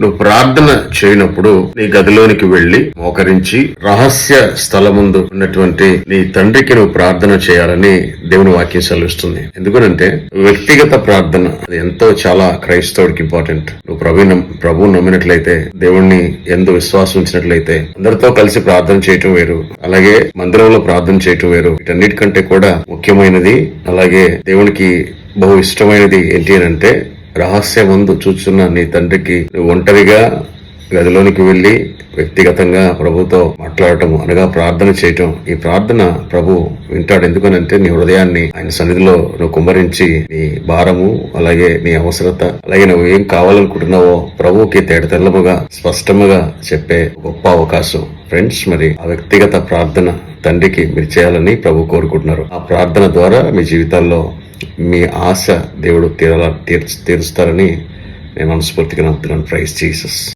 నువ్వు ప్రార్థన చేయనప్పుడు నీ గదిలోనికి వెళ్ళి మోకరించి రహస్య స్థలముందు ఉన్నటువంటి నీ తండ్రికి నువ్వు ప్రార్థన చేయాలని దేవుని వాక్యం సెలవిస్తుంది. ఎందుకనంటే వ్యక్తిగత ప్రార్థన అది ఎంతో చాలా క్రైస్తవుడికి ఇంపార్టెంట్ నువ్వు ప్రభు ప్రభు నమ్మినట్లయితే దేవుణ్ణి ఎందు విశ్వాసం ఉంచినట్లయితే అందరితో కలిసి ప్రార్థన చేయటం వేరు. అలాగే మందిరంలో ప్రార్థన చేయటం వేరు. వీటన్నిటికంటే కూడా ముఖ్యమైనది అలాగే దేవునికి బహు ఇష్టమైనది ఏంటి అని అంటే రహస్య ముందు చూచున్న నీ తండ్రికి నువ్వు ఒంటరిగా గదిలోనికి వెళ్ళి వ్యక్తిగతంగా ప్రభుతో మాట్లాడటం అనగా ప్రార్థన చేయటం. ఈ ప్రార్థన ప్రభు వింటాడు. ఎందుకనంటే నీ హృదయాన్ని ఆయన సన్నిధిలో నువ్వు కుమ్మరించి నీ భారము అలాగే నీ అవసరత అలాగే నువ్వు ఏం కావాలనుకుంటున్నావో ప్రభువుకి తేడతెల్లముగా స్పష్టముగా చెప్పే గొప్ప అవకాశం. ఫ్రెండ్స్ మరి ఆ వ్యక్తిగత ప్రార్థన తండ్రికి మీరు చేయాలని ప్రభు కోరుకుంటున్నారు. ఆ ప్రార్థన ద్వారా మీ జీవితాల్లో మీ ఆశ దేవుడు తీరాల తీర్చి తీరుస్తారని నేను మనస్ఫూర్తిగా నమ్ముతున్నాను. Praise Jesus